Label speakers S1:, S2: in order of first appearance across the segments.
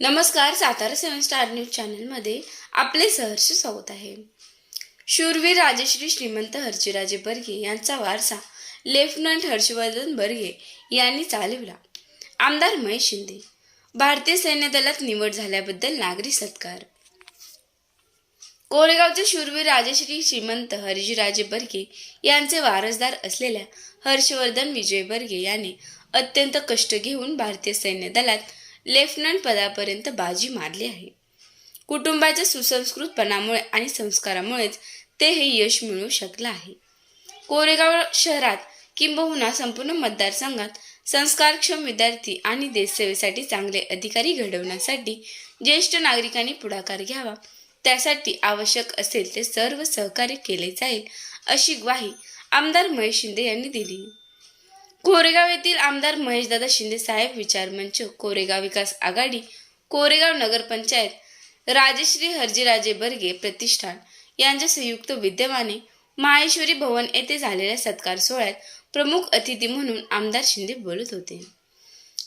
S1: नमस्कार सातारा सेवन star news चॅनलमध्ये आपले सहर्ष स्वागत आहे. शूरवीर राजश्री श्रीमंत हर्षीराजे बर्गे यांचा वारसा लेफ्टनंट हर्षवर्धन बर्गे यांनी चालवला. आमदार महेश शिंदे भारतीय सैन्य दलात निवड झाल्याबद्दल नागरी सत्कार. कोरेगावचे शूरवीर राजश्री श्रीमंत हर्षराजे बर्गे यांचे वारसदार असलेल्या हर्षवर्धन विजय बर्गे यांनी अत्यंत कष्ट घेऊन भारतीय सैन्य दलात लेफ्टनंट पदापर्यंत बाजी मारली आहे. कुटुंबाच्या सुसंस्कृतपणामुळे आणि संस्कारामुळेच ते हे यश मिळू शकलं आहे. कोरेगाव शहरात किंबहुना संपूर्ण मतदारसंघात संस्कारक्षम विद्यार्थी आणि देशसेवेसाठी चांगले अधिकारी घडवण्यासाठी ज्येष्ठ नागरिकांनी पुढाकार घ्यावा. त्यासाठी आवश्यक असेल ते सर्व सहकार्य केले जाईल अशी ग्वाही आमदार महेश शिंदे यांनी दिली. कोरेगाव येथील आमदार महेशदादा शिंदे साहेब विचार मंच कोरेगाव विकास आघाडी कोरेगाव नगरपंचायत राजश्री हरजीराजे बर्गे प्रतिष्ठान यांच्या संयुक्त विद्यमाने माहेश्वरी भवन येथे झालेल्या सत्कार सोहळ्यात प्रमुख अतिथी म्हणून आमदार शिंदे बोलत होते.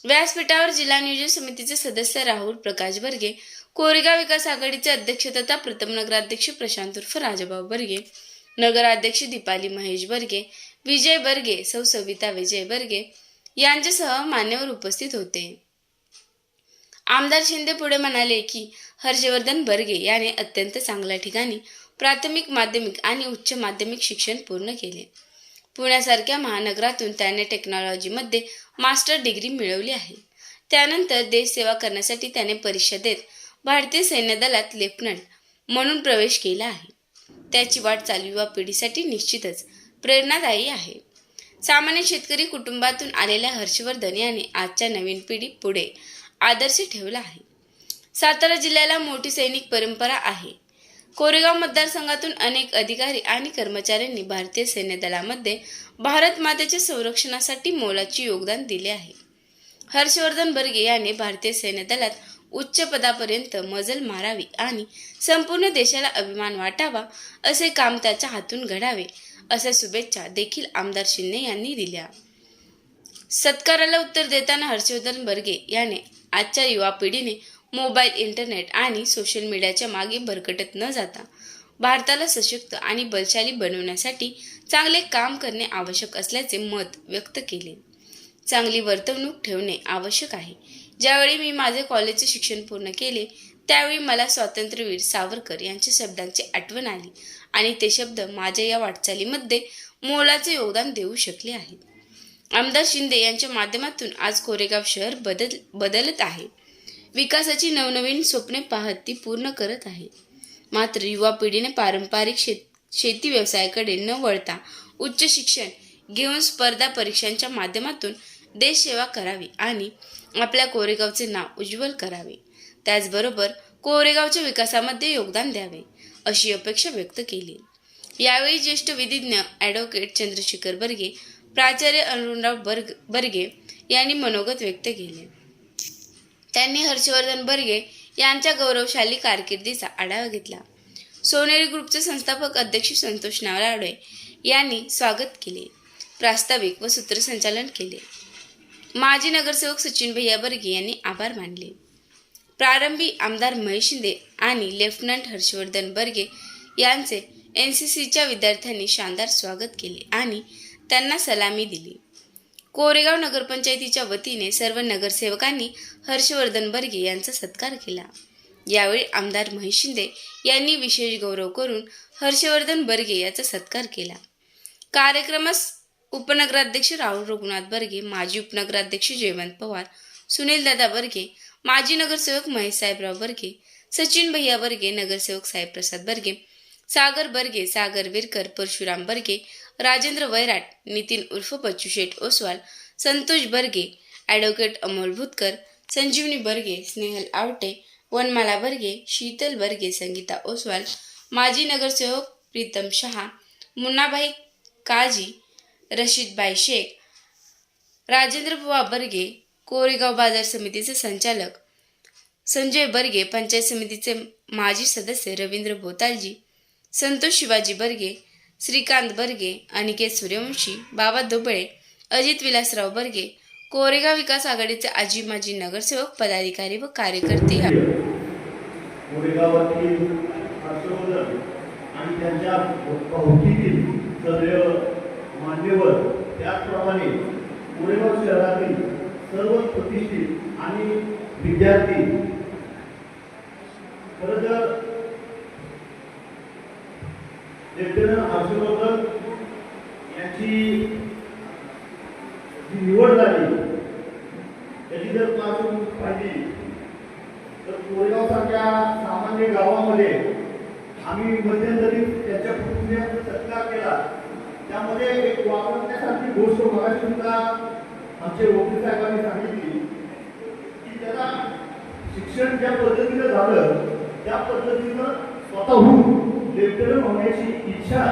S1: व्यासपीठावर जिल्हा नियोजन समितीचे सदस्य राहुल प्रकाश बर्गे कोरेगाव विकास आघाडीचे अध्यक्ष तथा प्रथम नगराध्यक्ष प्रशांत उर्फ राजाभाऊ बर्गे नगराध्यक्ष दीपाली महेश बर्गे विजय बर्गे सौ सविता विजय बर्गे यांच्यासह मान्यवर उपस्थित होते. आमदार शिंदे पुढे म्हणाले की हर्षवर्धन बर्गे याने अत्यंत चांगल्या ठिकाणी प्राथमिक माध्यमिक आणि उच्च माध्यमिक शिक्षण पूर्ण केले. पुण्यासारख्या महानगरातून त्याने टेक्नॉलॉजीमध्ये मास्टर डिग्री मिळवली आहे. त्यानंतर देशसेवा करण्यासाठी त्याने परीक्षा देत भारतीय सैन्य दलात लेफ्टनंट म्हणून प्रवेश केला आहे. त्याची वाटचाल युवा पिढीसाठी निश्चितच प्रेरणादायी आहे. सामान्य शेतकरी कुटुंबातून आलेल्या हर्षवर्धन याने आजच्या नवीन पिढी पुढे आदर्श ठेवला आहे. सातारा जिल्ह्याला मोठी सैनिक परंपरा आहे. कोरेगाव मतदारसंघातून अनेक अधिकारी आणि कर्मचाऱ्यांनी भारतीय सैन्य दलामध्ये भारत मातेच्या संरक्षणासाठी मोलाचे योगदान दिले आहे. हर्षवर्धन बर्गे याने भारतीय सैन्य दलात उच्च पदापर्यंत मजल मारावी आणि संपूर्ण देशाला अभिमान वाटावा असे काम त्याच्या हातून घडावे अशा शुभेच्छा देखील आमदार शिंदे यांनी दिल्या. सत्काराला उत्तर देताना हर्षवर्धन बर्गे याने आजच्या युवा पिढीने मोबाईल इंटरनेट आणि सोशल मीडियाच्या मागे भरकटत न जाता भारताला सशक्त आणि बलशाली बनवण्यासाठी चांगले काम करणे आवश्यक असल्याचे मत व्यक्त केले. चांगली वर्तवणूक ठेवणे आवश्यक आहे. ज्यावेळी मी माझे कॉलेजचे शिक्षण पूर्ण केले त्यावेळी मला स्वातंत्र्यवीर सावरकर यांच्या शब्दांची आठवण आली आणि ते शब्द माझ्या या वाटचालीमध्ये मोलाचे योगदान देऊ शकले आहे आमदार शिंदे यांच्या माध्यमातून आज कोरेगाव शहर बदल बदलत आहे. विकासाची नवनवीन स्वप्ने पाहत ती पूर्ण करत आहे. मात्र युवा पिढीने पारंपरिक शेत शेती व्यवसायाकडे न वळता उच्च शिक्षण घेऊन स्पर्धा परीक्षांच्या माध्यमातून देशसेवा करावी आणि आपल्या कोरेगावचे नाव उज्ज्वल करावे. त्याचबरोबर कोरेगावच्या विकासामध्ये योगदान द्यावे अशी अपेक्षा व्यक्त केली. यावेळी ज्येष्ठ विधिज्ञ ॲडव्होकेट चंद्रशेखर बर्गे प्राचार्य अरुणराव बर्ग बर्गे यांनी मनोगत व्यक्त केले. त्यांनी हर्षवर्धन बर्गे यांच्या गौरवशाली कारकिर्दीचा आढावा घेतला. सोनेरी ग्रुपचे संस्थापक अध्यक्ष संतोष नावराडे यांनी स्वागत केले प्रास्ताविक व सूत्रसंचालन केले. माजी नगरसेवक सचिन भैया बर्गे यांनी आभार मानले. प्रारंभी आमदार महेश शिंदे आणि लेफ्टनंट हर्षवर्धन बर्गे यांचे एन सी सीच्या विद्यार्थ्यांनी शानदार स्वागत केले आणि त्यांना सलामी दिली. कोरेगाव नगरपंचायतीच्या वतीने सर्व नगरसेवकांनी हर्षवर्धन बर्गे यांचा सत्कार केला. यावेळी आमदार महेश शिंदे यांनी विशेष गौरव करून हर्षवर्धन बर्गे याचा सत्कार केला. कार्यक्रमास उपनगराध्यक्ष राहुल रघुनाथ बर्गे माजी उपनगराध्यक्ष जयवंत पवार सुनील दादा बर्गे माजी नगरसेवक महेश साहेबराव बर्गे सचिन भैया बर्गे नगरसेवक साहेबप्रसाद बर्गे सागर बर्गे सागर विरकर परशुराम बर्गे राजेंद्र वैराट नितीन उर्फ बच्चूशेठ ओसवाल संतोष बर्गे ॲडव्होकेट अमोल भुतकर संजीवनी बर्गे स्नेहल आवटे वनमाला बर्गे शीतल बर्गे संगीता ओसवाल माजी नगरसेवक प्रीतम शहा मुन्नाबाई काजी रशीदबाई शेख राजेंद्र बुवा बर्गे कोरेगाव बाजार समितीचे संचालक. संजय बर्गे पंचायत समितीचे माजी सदस्य रवींद्र भोतालजी संतोष शिवाजी बर्गे श्रीकांत बर्गे अनिकेत सूर्यवंशी बाबा दुबळे अजित विलासराव बर्गे कोरेगाव विकास आघाडीचे आजी माजी नगरसेवक पदाधिकारी व कार्यकर्ते या-
S2: कोरेगावातील आणि त्यांच्या भोवतीतील मान्यवर त्याचप्रमाणे कोरेगाव शहरातील सर्व प्रतिष्ठित आणि विद्यार्थी. खरं तर लेफ्टनंट हर्षवर्धन यांची जी निवड झाली त्याची जर पासून पाहिली तर कोरेगाव सारख्या सामान्य गावामध्ये आम्ही मध्यंतरी त्याच्या कुटुंबियांचा सत्कार केला. त्यामध्ये एक वापरण्यासारखी गोष्ट मला सुद्धा आमचे वकील साहेबांनी सांगितली की त्याला शिक्षण ज्या पद्धतीनं झालं त्या पद्धतीनं स्वतःहून लेफ्टनंट होण्याची इच्छा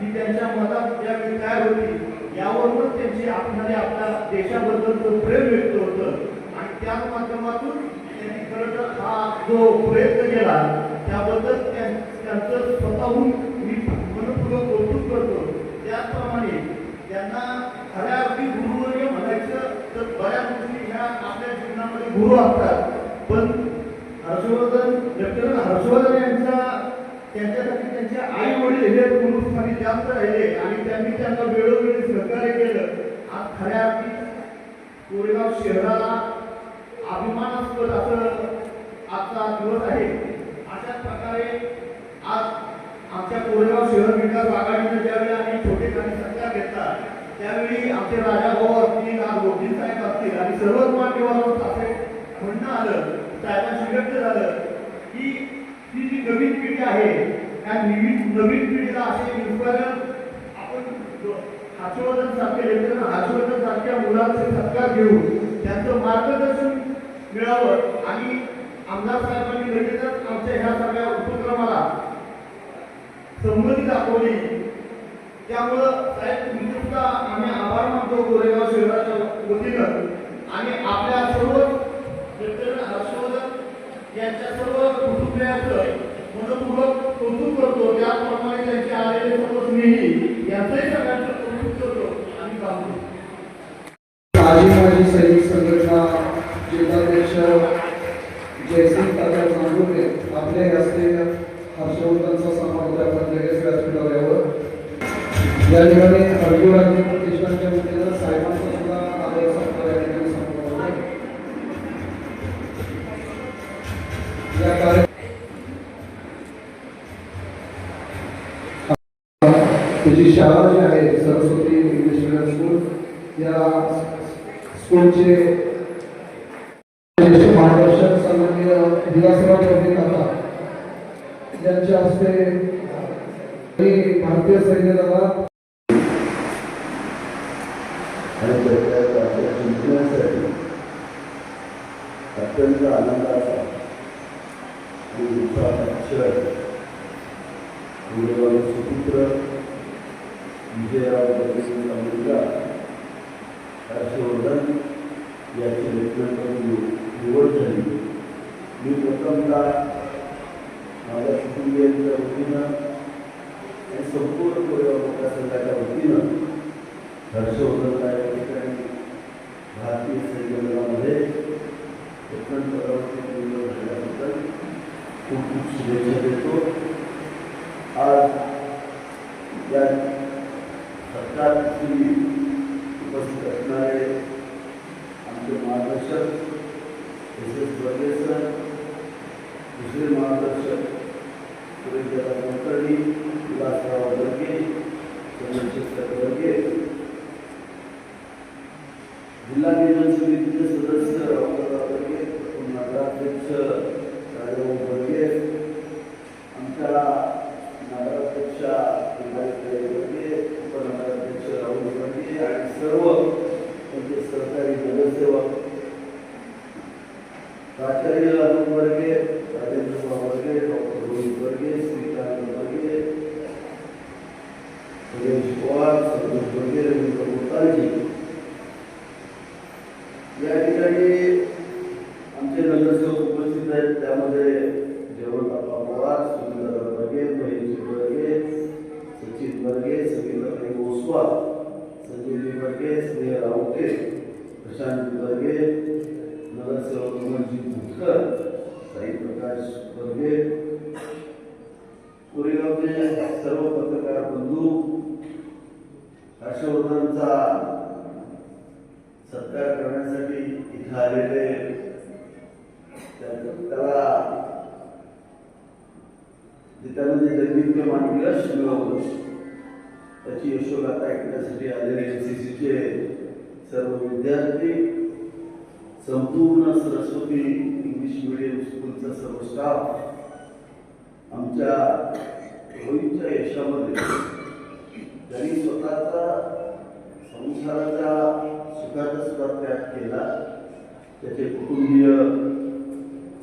S2: ही त्यांच्या मनात त्यावेळी काय होती यावरूनच त्यांची आपणाने आपल्या देशाबद्दलचं प्रेम व्यक्त होतं आणि त्याच माध्यमातून त्यांनी खरं तर हा जो प्रयत्न केला त्याबद्दल त्यांचं स्वतःहून मी मनपूर्वक कौतुक करतो त्याचप्रमाणे त्यांना खऱ्या अगदी गुरुवर्य म्हणायचं तर बऱ्याच गोष्टी ह्या आपल्या जीवनामध्ये गुरु असतात पण हर्षवर्धन लेफ्टनंट हर्षवर्धन यांचा त्यांच्यासाठी त्यांचे आई वडील हे गुरुस्थानी जास्त राहिले आणि त्यांनी त्यांना वेळोवेळी सहकार्य केलं. आज खऱ्या कोरेगाव शहराला अभिमानास्पद असं आजचा दिवस आहे. अशाच प्रकारे आज आमच्या कोरेगाव शहर विकास आघाडीने ज्यावेळी आम्ही छोटे छोटेखानी सरकार घेतला त्यावेळी आमचे राजा भाऊ असतील आज वकील साहेब असतील आणि सर्वच मान्यवर असे म्हणणं आलं साहेबांशी व्यक्त झालं की ही जी नवीन पिढी आहे त्या नवीन नवीन पिढीला असे इन्स्पायर आपण हर्षवर्धन सारखे लेखन हर्षवर्धन सारख्या मुलांचे सत्कार घेऊन त्यांचं मार्गदर्शन मिळावं आणि आमदार साहेबांनी लगेचच आमच्या ह्या सगळ्या उपक्रमाला संमती दाखवली. त्यामुळं साहेब तुमचे सुद्धा आम्ही आभार मानतो गोरेगाव शहराच्या वतीनं आणि आपल्या यांच्या सर्व कुटुंबियांचं म्हणजे मनपूर्वक कौतुक करतो त्याचप्रमाणे त्यांचे आलेले सर्व स्नेही यांचंही सगळ्यांचं कौतुक करतो आणि थांबतो
S3: माझी माझी सैनिक संघटना जिल्हाध्यक्ष जयसिंग दादा नागोटे आपल्या हस्ते हर्षवर्धनचा समारोह आपण लगेच व्यासपीठावर या ठिकाणी अर्जुराजी त्याची शाळा जी आहे सरस्वती इंग्लिश मिडियम स्कूल या स्कूलचे ज्येष्ठ मार्गदर्शक सन्माननीय विलासराव ठोके काका यांच्या हस्ते भारतीय सैन्य दलात
S4: हर्षवर्धन याची लेखनाकडून निवड झाली मी प्रथमतः माझ्या कुटुंबियांच्या वतीनं आणि संपूर्ण कोरेगाव मतदारसंघाच्या वतीनं हर्षवर्धनला या ठिकाणी भारतीय सैन्य दलामध्ये लेफ्टनंट पदावरती निवड झाल्याबद्दल खूप खूप शुभेच्छा देतो आज या सत्कारची उपस्थित असणारे आमचे मार्गदर्शक एस एस बर्गे सर दुसरे मार्गदर्शक सुरेशदादा कुलकर्णी विलासराव बर्गे चंद्रशेखर बर्गे जिल्हा नियोजन समितीचे सदस्य डॉक्टर बर्गे नगराध्यक्ष आमचे नगरसेवक उपस्थित आहेत. त्यामध्ये जयवंतप्पा पवार सुनील बर्गे महेश बर्गे सचिन बर्गे सचिन गोस्वाल संजीवनी बर्गे स्नेह रावते प्रशांत बर्गे नगरसेवक मनजी भुतकर साई प्रकाश बर्गे कोरेगावचे सर्व पत्रकार बंधू हर्षवर्धनचा सत्कार करण्यासाठी इथं आलेले त्याला जे त्यानं जे दैनित्यमान यश मिळवलं त्याची यशोगाथा ऐकण्यासाठी आलेले एन सी सीचे सर्व विद्यार्थी संपूर्ण सरस्वती इंग्लिश मिडियम स्कूलचा सर्व स्टाफ आमच्या रोहितच्या यशामध्ये त्यांनी स्वतःचा संसाराचा सुखाचा सुद्धा त्याग केला त्याचे कुटुंबीय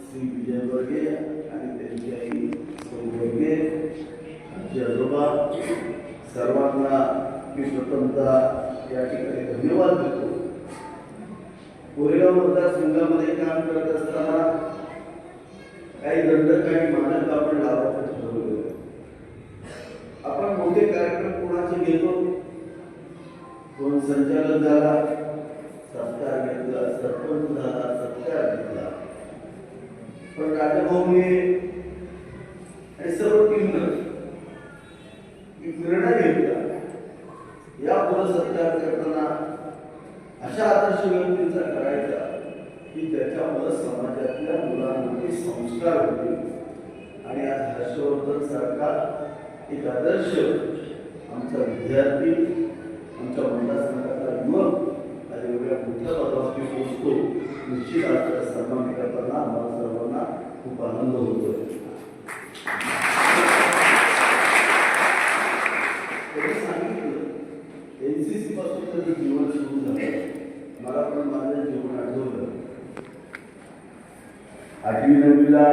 S4: श्री विजय वर्गे आणि त्यांची आई सौ वर्गे आमचे आजोबा सर्वांना मी प्रथमतः या ठिकाणी धन्यवाद देतो. कोरेगाव मतदारसंघामध्ये काम करत असताना काही दंड काही मानक आपण लावायचं ठरवलं. आपण मोठे कार्यक्रम कोणाचे गेलो कोण संचालक झाला? सत्कार घेतला सरपंच झाला सत्कार घेतला. पण राजभाऊने आणि सर्व टीमनं एक निर्णय घेतला. या पुढे सत्कार करताना अशा आदर्श व्यक्तींचा करायचा की त्याच्यामुळे समाजातल्या मुलांमध्ये संस्कार होतील आणि आज हर्षवर्धन सरकार एक आदर्श आमचा विद्यार्थी आज सन्मान करताना आम्हाला सर्वांना खूप आनंद होतो त्यांनी सांगितलं एनसीसी पासून त्याचं जीवन सुरू झालं मला पण माझं जीवन आठवलं आठवी नववीला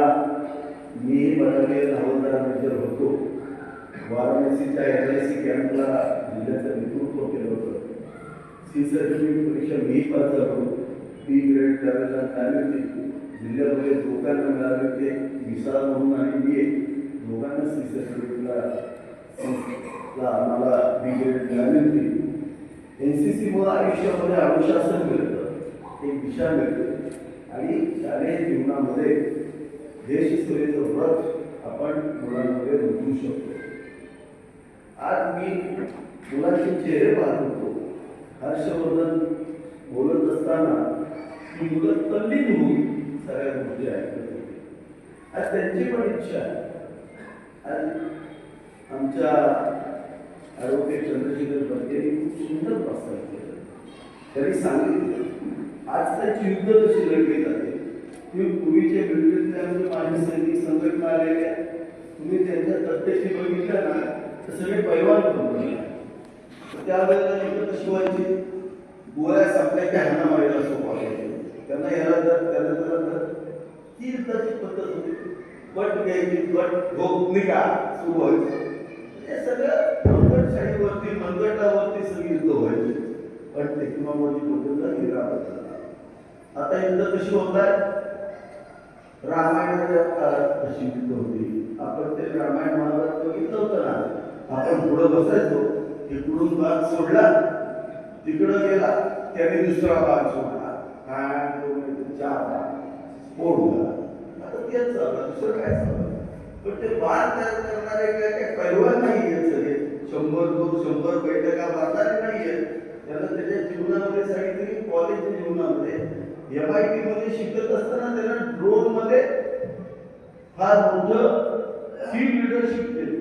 S4: मी बटालियन हवालदार मेजर होतो. वाराणसीच्या एल आय सी कॅम्पला जिल्ह्याचं नेतृत्व केलं होतं. सी सर्टिफिकेट परीक्षा मी पास झालो. बी ग्रेड त्यावेळेला मिळाली होती जिल्ह्यामध्ये लोकांना मिळाले होते विशाल म्हणून आणि बी ए दोघांना सी सर्टिफिकेटला आम्हाला बी ग्रेड मिळाली होती. एन सी सीमुळे आयुष्यामध्ये अनुशासन मिळतं. एक दिशा मिळते. आणि शालेय जीवनामध्ये देशसेवेचं व्रत आपण मुलांमध्ये रुजवू शकतो. आज मी मुलांचे चेहरे पाहत होतो. हर्षवर्धन बोलत असताना ही मुलं तल्लीन होऊन सगळ्या गोष्टी ऐकत होती. आज त्यांची पण इच्छा आज आमच्या ॲडव्होकेट चंद्रशेखर बर्गेंनी खूप सुंदर प्रस्ताव केला. त्यांनी सांगितलं आज त्यांची युद्ध कशी लढली जाते तुम्ही पूर्वीचे मिलिटरीतले माझे सैनिक संघटना आलेल्या तुम्ही त्यांच्या तथ्यशी बघितलं ना तर सगळे पैवान करून त्यावेळेला शिवाजी गोळ्या सापड्याच्या की हाणा मारायला सोपं व्हायचे त्यांना याला जर त्याला जर तर ती युद्धाची पद्धत होती पट घ्यायची पट गोपनिका सुरू व्हायची. हे सगळं मनगटशाहीवरती मनगटावरती सगळी युद्ध व्हायची. पण टेक्नॉलॉजी बदलला निरागत झाला. आता युद्ध कशी होतात? रामायणाच्या काळात कशी युद्ध होती? आपण ते रामायण महाभारत बघितलं होतं ना. आपण पुढं बसायचो. इकडून भाग सोडला. तिकडं गेला. त्याने दुसरा भाग सोडला. काय तो चार फोडला आता तेच चाललं दुसरं काय चाललं? पण ते बाण तयार करणारे काय काय पैलवान नाही आहेत सगळे. शंभर दोन शंभर बैठका मारणारे नाही आहेत. त्याला त्याच्या जीवनामध्ये सांगितलं की कॉलेज जीवनामध्ये एम आय टी मध्ये शिकत असताना त्याला ड्रोनमध्ये फार मोठं फील्ड लिडरशिप केलं.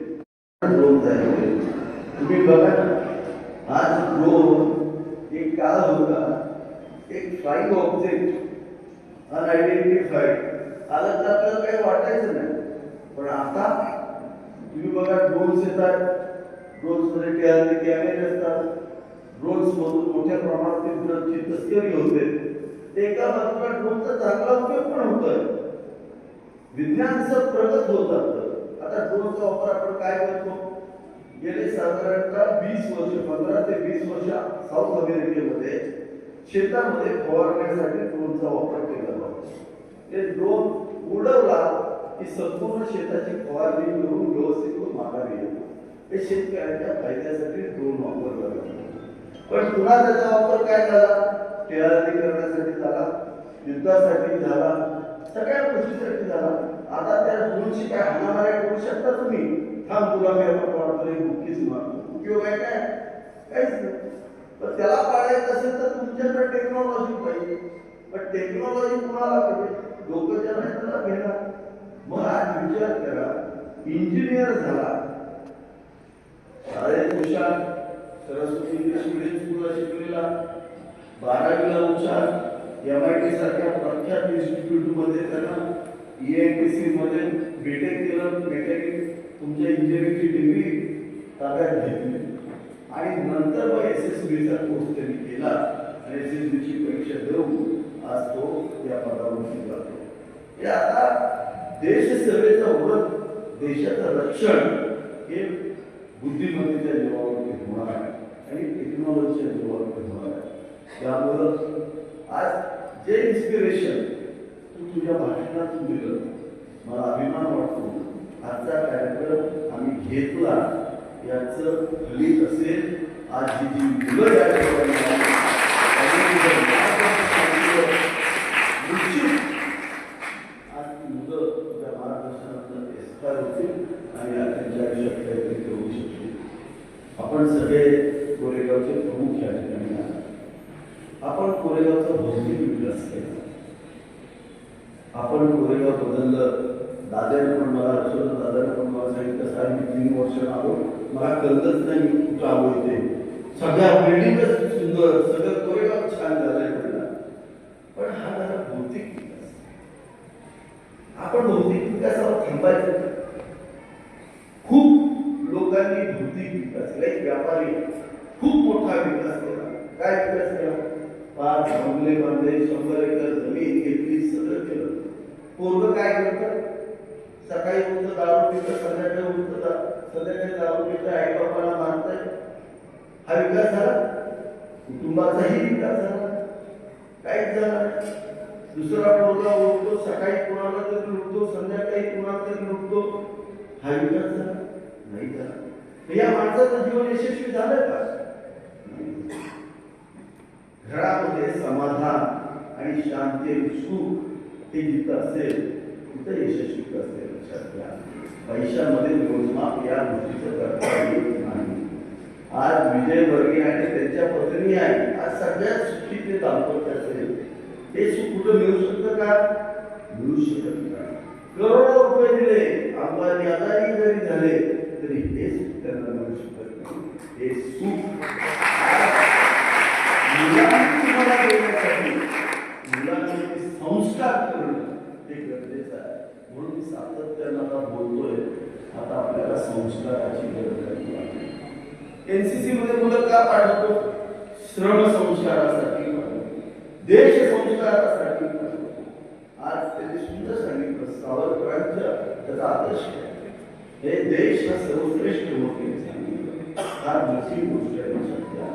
S4: ड्रोन तयार केले. तुम्ही बघा आज ड्रोन एक काळ होता. एक ऑब्जेक्ट अनआयडेंटिफाईड आलं तर आपल्याला काही वाटायचं नाही. पण आता तुम्ही बघा ड्रोन्स येतात. ड्रोन्स मध्ये कॅमेरे असतात. ड्रोन्स मधून मोठ्या प्रमाणात ते तस्करी होते. एका बाजूला ड्रोनचा चांगला उपयोग पण होतोय. विज्ञान जसं प्रगत होत आता ड्रोनचा वापर आपण काय करतो? गेले साधारणतः वीस वर्ष, पंधरा ते वीस वर्ष साऊथ अमेरिकेमध्ये शेतामध्ये फवारण्यासाठी ड्रोनचा वापर केला जातो. ते ड्रोन उडवला की संपूर्ण शेताची फवारणी करून व्यवस्थित माघारी येतो. हे शेतकऱ्यांच्या फायद्यासाठी ड्रोन वापरला जातो पण पुन्हा त्याचा वापर काय झाला? तयारी करण्यासाठी झाला युद्धासाठी झाला सगळ्या गोष्टीसाठी झाला. आता त्या ड्रोनशी काय हाणामाऱ्या करू शकता तुम्ही? थांब तुला मी आपण पाडतो बुकीच मारतो. उपयोग आहे काय? काहीच नाही. तर त्याला पाडायचं असेल तर तुमच्याकडे टेक्नॉलॉजी पाहिजे. पण टेक्नॉलॉजी कुणाला पाहिजे? लोक ज्या नाही त्याला घेणार. मग आज विचार करा इंजिनियर झाला. शाळेत हुशार सरस्वती इंग्लिश मिडियम स्कूलला शिकलेला. बारावीला हुशार एम आय टी सारख्या प्रख्यात इन्स्टिट्यूटमध्ये त्यांना ई आय टी सी मध्ये बीटेक केलं. बीटेक तुमच्या इंजिनिअरिंगची डिग्री ताब्यात घेतली. आणि नंतर मग एस एस बीचा कोर्स त्यांनी केला. आणि एस एस बीची परीक्षा देऊन आज तो या पदावरती जातो हे आता देशसेवेचा ओळख देशाचं रक्षण हे बुद्धिमत्तेच्या जीवावरती होणार आहे. आणि टेक्नॉलॉजीच्या जीवावरती होणार आहे. त्यामुळं आज जे इन्स्पिरेशन तू तुझ्या भाषणातून दिलं मला अभिमान वाटतो. आजचा कार्यक्रम आम्ही घेतला. याचं फलित असेल आज जी जी मुलं या आज ती मुलं एक्सपायर आणि आपण सगळे कोरेगावचे प्रमुख या ठिकाणी आहात. आपण कोरेगावचा भौतिक विकास केला. आपण कोरेगाव बदललं दादाने पण मला आठवलं दादाने पण मला सांगितलं साहेब मी तीन वर्ष आलो मला कळतच नाही मी कुठं आलो इथे. सगळ्या बिल्डिंगच सुंदर सगळं कोरेगाव छान झालंय म्हणला. पण हा झाला भौतिक विकास. आपण भौतिक विकासावर थांबायचं खूप लोकांनी भौतिक विकास केला एक व्यापारी. खूप मोठा विकास केला. काय विकास केला? पाच बंगले बांधले शंभर एकर जमीन घेतली सगळं केलं. पोरग काय करतं? सकाळी उठतं दारू पितं संध्याकाळी उठलं दा- संध्याकाळी दारू पितं आई बापाला मानताय हा विकास झाला? कुटुंबाचाही विकास झाला. काहीच झाला दुसरा पोरगा उठतो सकाळी कुणाला तरी लुटतो संध्याकाळी कुणाला तरी लुटतो. हा विकास झाला? नाही झाला. तर या माणसाचं जीवन यशस्वी झालं का? घरामध्ये समाधान आणि शांती सुख हे जिथं असेल तिथं यशस्वी असते लक्षात पैशामध्ये मोजमाप या गोष्टीचं करता येत नाही. आज विजय वर्गे आणि त्यांच्या पत्नी आहे. आज सगळ्यात सुखी ते दाम्पत्य असेल. ते सुख कुठं मिळू शकतं का? मिळू शकत नाही. करोडो रुपये दिले. अंबानी अदानी जरी झाले तरी हे सुख त्यांना मिळू शकत नाही. हे सुख मुलांना तुम्हाला देण्यासाठी मुलांमध्ये संस्कार करणं हे गरजेचं आहे म्हणून मी सातत्यानं आता बोलतोय आता आपल्याला संस्काराची गरज आहे. एनसीसी मध्ये मुलं का पाठवतो? श्रम संस्कारासाठी देश संस्कारासाठी आज त्यांनी सुंदर सांगितलं सावरकरांच्या त्याचा आदर्श हे देश हा सर्वश्रेष्ठ होते फार मोठी गोष्ट आहे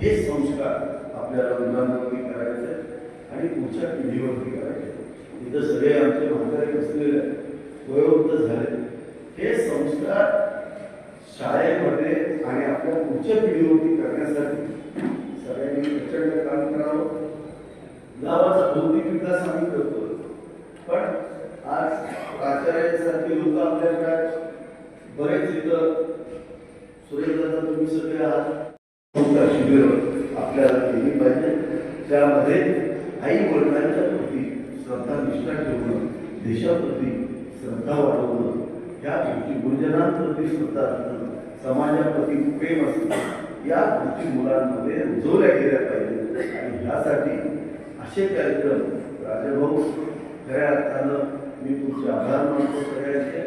S4: हे संस्कार आपल्याला मुलांवरती करायचे आणि पुढच्या पिढीवरती करायचे इथं सगळे आमचे म्हातारे बसलेले आहेत, वयोवृद्ध झाले. हे संस्कार शाळेमध्ये आणि आपल्या पुढच्या पिढीवरती करण्यासाठी सगळ्यांनी प्रचंड काम करावं. गावाचा भौतिक विकास आम्ही करतो. पण आज प्राचार्यांसारखी लोक आपल्याकडे बरेच इथं. सुरेंद्रदा तुम्ही सगळे आज शिबिर आपल्याला केली पाहिजे. त्यामध्ये आई वडिलांच्या श्रद्धा निष्ठा ठेवणं देशाप्रती श्रद्धा वाढवणं या गोष्टी गुरुजनांप्रती श्रद्धा असणं समाजाप्रती प्रेम असणं या गोष्टी मुलांमध्ये रुजवल्या गेल्या पाहिजेत. आणि ह्यासाठी असे कार्यक्रम राजाभाऊ खऱ्या अर्थानं मी तुमचे आभार मानतो सगळ्यांचे.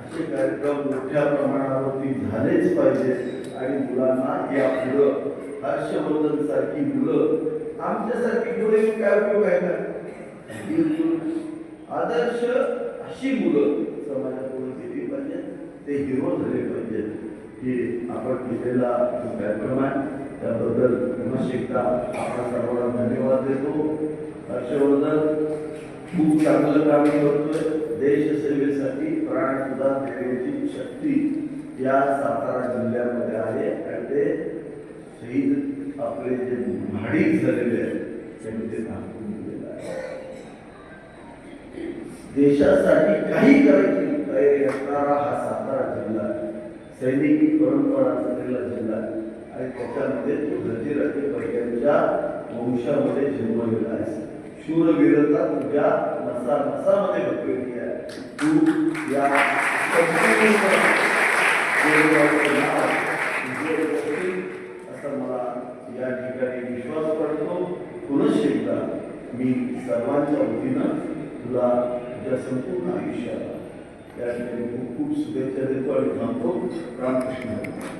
S4: असे कार्यक्रम मोठ्या प्रमाणावरती झालेच पाहिजे आणि मुलांना या पुढं हर्षवर्धन सारखी मुलं आमच्यासारखी मुलं काय उपयोग आहे का? आदर्श अशी मुलं समाजापुढे गेली पाहिजे ते हिरो झाले पाहिजेत. हे आपण केलेला कार्यक्रम आहे त्याबद्दल पुन्हा आपण सर्वांना धन्यवाद देतो. हर्षवर्धन खूप चांगलं काम करतोय. देशसेवेसाठी प्राण सुद्धा देण्याची शक्ती या सातारा जिल्ह्यामध्ये आहे. आणि ते शहीद आपले जे महाडिक झालेले आहेत त्यांनी ते दाखवून दिलेलं आहे. देशासाठी काही करायची तयारी असणारा हा सातारा जिल्हा सैनिकी परंपरा असलेला जिल्हा आणि त्याच्यामध्ये तो धीराजे पैक्यांच्या वंशामध्ये जन्मलेला आहे. शूरवीरता तुझ्या नसा नसामध्ये बसलेली आहे. तू या असं मला या ठिकाणी विश्वास पडतो. पुनश्च एकदा मी सर्वांच्या वतीनं तुला დასამკურნალიშა, და მე უკუს ბეთერე თვალით ამბობ, პრაქტიკულად